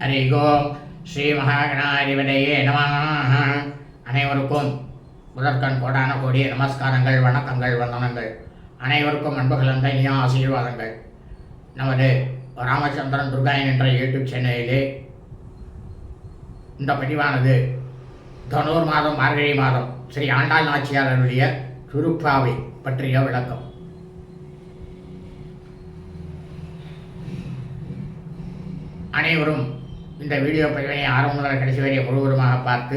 ஹரி ஓம் ஸ்ரீ மகாகணாதிபதியே நம அனைவருக்கும் முதற்கண் கோடான கோடிய நமஸ்காரங்கள் வணக்கங்கள் வந்தனங்கள். அனைவருக்கும் அன்பு கலந்த இனிய ஆசீர்வாதங்கள். நமது ராமச்சந்திரன் துர்காயன் என்ற யூடியூப் சேனலிலே இந்த பதிவானது தனூர் மாதம் மார்கழி மாதம் ஸ்ரீ ஆண்டாள் நாச்சியாரனுடைய திருப்பாவை பற்றிய விளக்கம். அனைவரும் இந்த வீடியோ பதிவினை ஆரம்ப முதல் கடைசி வரை முழுவதுமாக பார்த்து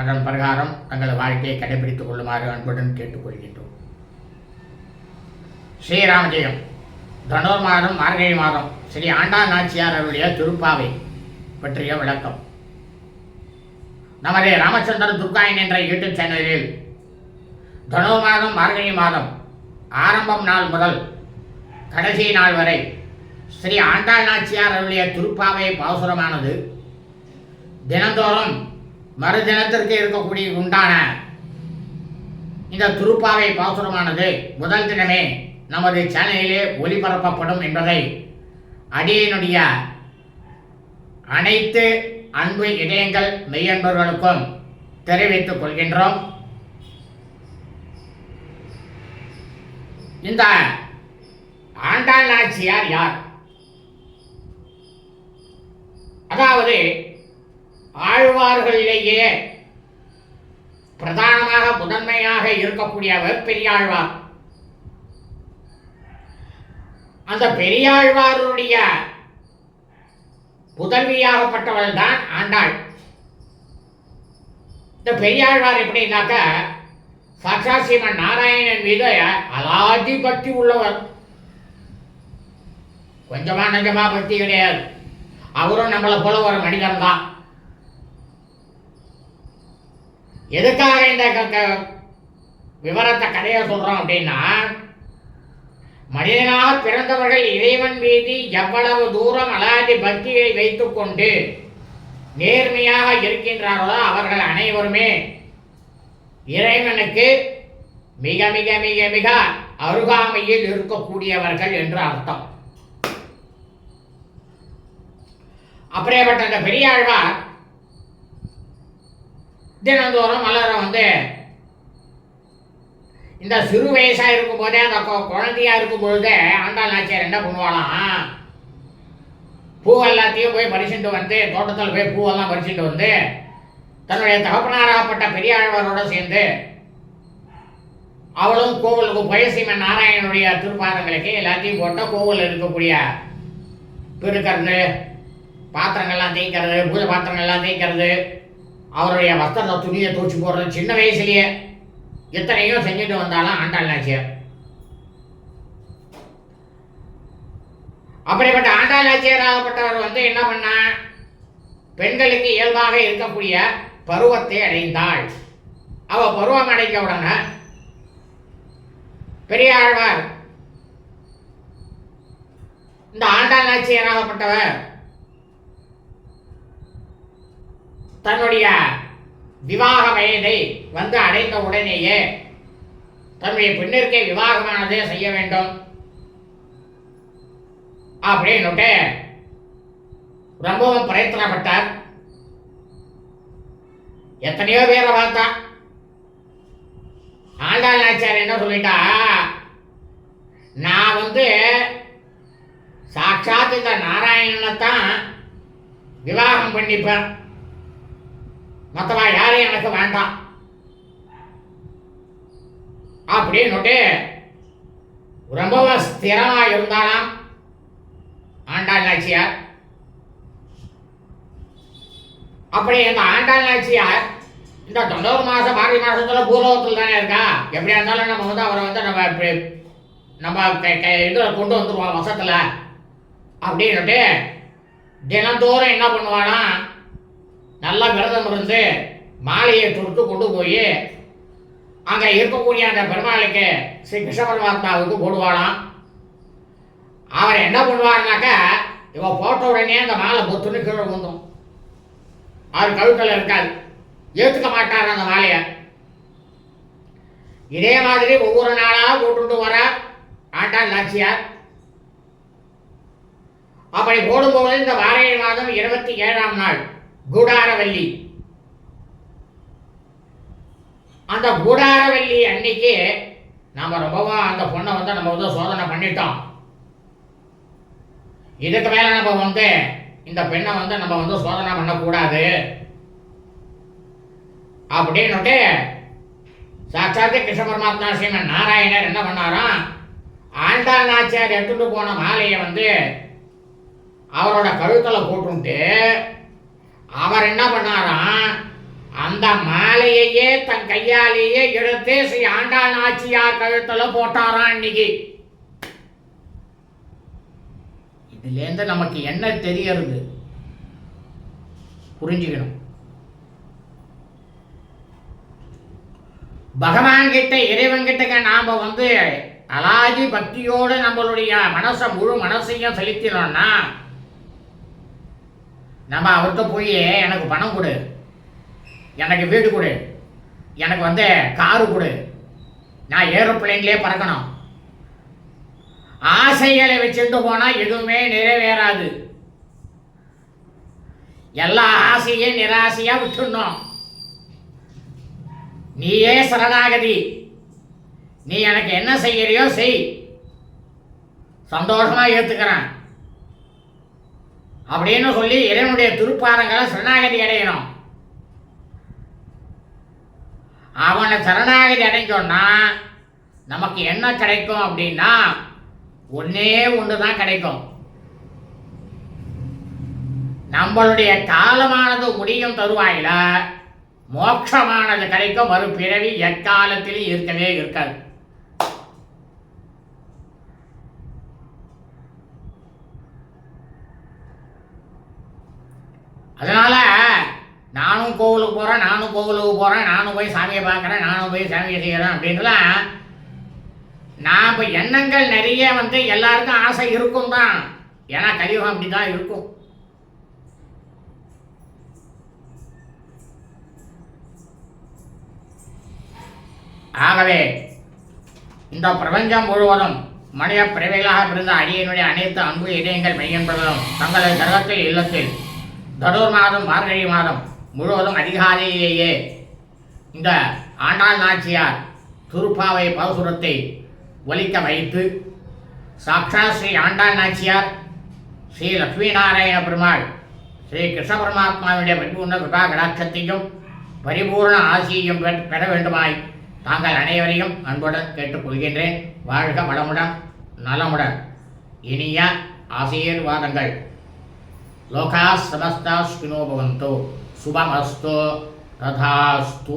அதன் பிரகாரம் தங்கள் வாழ்க்கையை கடைபிடித்துக் கொள்ளுமாறு அன்புடன் கேட்டுக்கொள்கின்றோம். ஸ்ரீராமஜெயம். தனோர் மாதம் மார்கழி மாதம் ஸ்ரீ ஆண்டாள் நாச்சியார் அவருடைய திருப்பாவை பற்றிய விளக்கம். நமது ராமச்சந்திரன் துர்காயன் என்ற யூடியூப் சேனலில் தனோ மாதம் மார்கழி மாதம் ஆரம்பம் நாள் முதல் கடைசி நாள் வரை ஸ்ரீ ஆண்டாள் நாச்சியார் அவருடைய திருப்பாவை பாசுரமானது தினந்தோறும் மறுதினத்திற்கு இருக்கக்கூடிய உண்டான இந்த திருப்பாவை பாசுரமானது முதல் தினமே நமது சேனலிலே ஒளிபரப்பப்படும் என்பதை அடியனுடைய அனைத்து அன்பு இதயங்கள் மெய்யன்பர்களுக்கும் தெரிவித்துக் கொள்கின்றோம். இந்த ஆண்டாள் நாச்சியார் யார்? அதாவது ஆழ்வார்களிலேயே பிரதானமாக முதன்மையாக இருக்கக்கூடியவர் பெரியாழ்வார். அந்த பெரியாழ்வாருடைய புதல்வியாகப்பட்டவள் தான் ஆண்டாள். இந்த பெரியாழ்வார் எப்படின்னாக்க சாட்சா நாராயணன் மீது அலாதி பக்தி உள்ளவர். கொஞ்சமா நஞ்சமா பக்தி கிடையாது. அவரும் நம்மளை போல ஒரு மனிதன் தான் எதுக்காக இந்த க- விவரத்தை கதையை சொல்றோம் அப்படின்னா மனிதனாக பிறந்தவர்கள் இறைவன் மீது எவ்வளவு தூரம் அலாதி பக்தியை வைத்துக்கொண்டு நேர்மையாக இருக்கின்றார்களோ அவர்கள் அனைவருமே இறைவனுக்கு மிக மிக மிக மிக அருகாமையில் இருக்கக்கூடியவர்கள் என்று அர்த்தம். அப்படியேப்பட்ட அந்த பெரியாழ்வார் தினந்தோறும் மலரை வந்து இந்த சிறு வயசாக இருக்கும் போதே அந்த கொ- குழந்தையா இருக்கும் பொழுதே ஆண்டாள் நாச்சியார் என்ன பண்ணுவாளாம் பூ எல்லாத்தையும் போய் பறிச்சுட்டு வந்து தோட்டத்தில் போய் பூவெல்லாம் பறிச்சுட்டு வந்து தன்னுடைய தகப்பனாராகப்பட்ட பெரியாழ்வாரோட சேர்ந்து அவளும் கோவிலுக்கு பயசீமன் நாராயணனுடைய திருப்பாதங்களுக்கு எல்லாத்தையும் போட்டால் கோவில் இருக்கக்கூடிய பெருக்கிறது பாத்திரங்கள்லாம் தேய்க்கிறது பூஜை பாத்திரங்கள்லாம் தேய்க்கிறது. அவருடைய வஸ்திரத்தை துணியை தூச்சி போடுறது சின்ன வயசுலேயே எத்தனையோ செஞ்சுட்டு வந்தாலும் ஆண்டாள் நாச்சியார். அப்படிப்பட்ட ஆண்டாள் நாச்சியாராகப்பட்டவர் வந்து என்ன பண்ணா பெண்களுக்கு இயல்பாக இருக்கக்கூடிய பருவத்தை அடைந்தாள். அவ பருவம் அடைந்த உடனே பெரியாழ்வார் இந்த ஆண்டாள் நாச்சியாராகப்பட்டவர் தன்னுடைய விவாக வயதை வந்து அடைந்த உடனேயே தன்னுடைய பெண்ணிற்கே விவாகமானதே செய்ய வேண்டும். அப்படின்னுட்டு ரொம்பவும் பிரயத்தனப்பட்டார். எத்தனையோ பேரை பார்த்தா ஆண்டாள் நாச்சியார் என்ன சொல்லிட்டா? நான் வந்து சாட்சாத் இந்த நாராயணனை தான் விவாகம் பண்ணிப்பேன். மற்றவா யாரும் எனக்கு வேண்டாம் அப்படின்னுட்டு ரொம்பவும் ஸ்திரமா இருந்தாலாம் ஆண்டாள் நாச்சியார். அப்படி இந்த ஆண்டாள் நாச்சியார் இந்த தொண்ணூறு மாதம் மார்கழி மாதத்தில் பூலோகத்தில் தானே இருக்கா? எப்படியா இருந்தாலும் நம்ம வந்து அவரை வந்து நம்ம இப்படி நம்ம இதில் கொண்டு வந்துடுவோம் வசத்தில். அப்படின்னுட்டு தினந்தோறும் என்ன பண்ணுவானா விரதம் இருந்து மாலையை தொடுத்து கொண்டு போய் அங்கே இருக்கக்கூடிய அந்த பெருமாளுக்கு ஸ்ரீ கிருஷ்ண பரமாத்மாவுக்கு போடுவாளாம் அவர் என்ன பண்ணுவாருனாக்கா இவன் போட்ட உடனே அந்த மாலை பொத்துன்னு கீழே விழுந்தும் அவர் கழுத்தில் இருக்காது. ஏற்றுக்க மாட்டார் அந்த மாலையை. இதே மாதிரி ஒவ்வொரு நாளாக போட்டுட்டு வர ஆண்டாள் நாச்சியார். அப்படி போடும்போது இந்த வாரணி மாதம் இருபத்தி ஏழாம் நாள். கூடாரவல்லி. அந்த கூடாரவல்லி அன்னைக்கு நாம் ரொம்பவா அந்த பொண்ணை வந்து நம்ம வந்து சோதனை பண்ணிட்டோம். இதுக்கு மேல நம்ம வந்து இந்த பெண்ணை வந்து நம்ம வந்து சோதனை பண்ணக்கூடாது. அப்படின்னுட்டு சாட்சாத்து கிருஷ்ண பரமாத்மா ஸ்ரீமன் நாராயணர் என்ன பண்ணாராம்? ஆண்டாள் நாச்சியார் எடுத்துட்டு போன மாலையை வந்து அவரோட கழுத்தில் போட்டுன்ட்டு அவர் என்ன பண்ணாராம்? அந்த மாலையையே தன் கையாலேயே எடுத்து ஸ்ரீ ஆண்டாள் நாச்சியார் கழுத்தில் போட்டாராம் இன்னைக்கு. இதுலேருந்து நமக்கு என்ன தெரியறது? புரிஞ்சுக்கணும். பகவான் கிட்ட இறைவன் வந்து அலாதி பக்தியோடு நம்மளுடைய மனசை முழு மனசையும் செலுத்தினோம்னா நம்ம அவர்கிட்ட போய் எனக்கு பணம் கொடு. எனக்கு வீடு கொடு. எனக்கு வந்து காரு கொடு. நான் ஏரோப்ளைன்லேயே பறக்கணும். ஆசைகளை வச்சுட்டு போனால் எதுவுமே நிறைவேறாது. எல்லா ஆசையும் நிராசையாக விட்டுடணும். நீயே சரணாகதி. நீ எனக்கு என்ன செய்கிறியோ செய். சந்தோஷமாக ஏற்றுக்கிறேன் அப்படின்னு சொல்லி இறைவனுடைய திருப்பாதங்களை சரணாகதி அடையணும். அவனை சரணாகதி அடைஞ்சோன்னா நமக்கு என்ன கிடைக்கும் அப்படின்னா ஒன்னே ஒன்று தான் கிடைக்கும். நம்மளுடைய காலமானது முடியும் தருவாயில மோட்சமானது கிடைக்கும் வரும் பிறவி எக்காலத்திலும் இருக்கவே இருக்காது. அதனால நானும் கோவிலுக்கு போகிறேன் நானும் கோவிலுக்கு போகிறேன் நானும் போய் சாமியை பார்க்குறேன் நானும் போய் சாமியை செய்கிறேன் அப்படின்ட்டுலாம் நான் இப்போ எண்ணங்கள் நிறைய வந்து எல்லாருக்கும் ஆசை இருக்கும் தான். ஏன்னா கலியுகம் அப்படி தான் இருக்கும். ஆகவே இந்த பிரபஞ்சம் முழுவதும் மனித பிறவைகளாக பிறந்த அடியனுடைய அனைத்து அன்பு இதயங்கள் மெய்யன்பதும் தங்களது கிரகத்தில் இல்லத்தில் தடூர் மாதம் மார்கழி மாதம் முழுவதும் அதிகாலையிலேயே இந்த ஆண்டாள் நாச்சியார் துருப்பாவை பவசுரத்தை ஒலிக்க வைத்து சாக்ஷா ஸ்ரீ ஆண்டாள் நாச்சியார் ஸ்ரீ லக்ஷ்மி நாராயண பெருமாள் ஸ்ரீ கிருஷ்ண பரமாத்மாவுடைய பரிபூர்ண கிருபா கடாட்சத்தையும் பரிபூர்ண ஆசியையும் பெற்- பெற வேண்டுமாய் தாங்கள் அனைவரையும் அன்புடன் கேட்டுக்கொள்கின்றேன். வாழ்க வளமுடன் நலமுடன். இனிய ஆசீர்வாதங்கள். లోకా సమస్త శృణోభవంతు శుభమస్తు. తథాస్తు.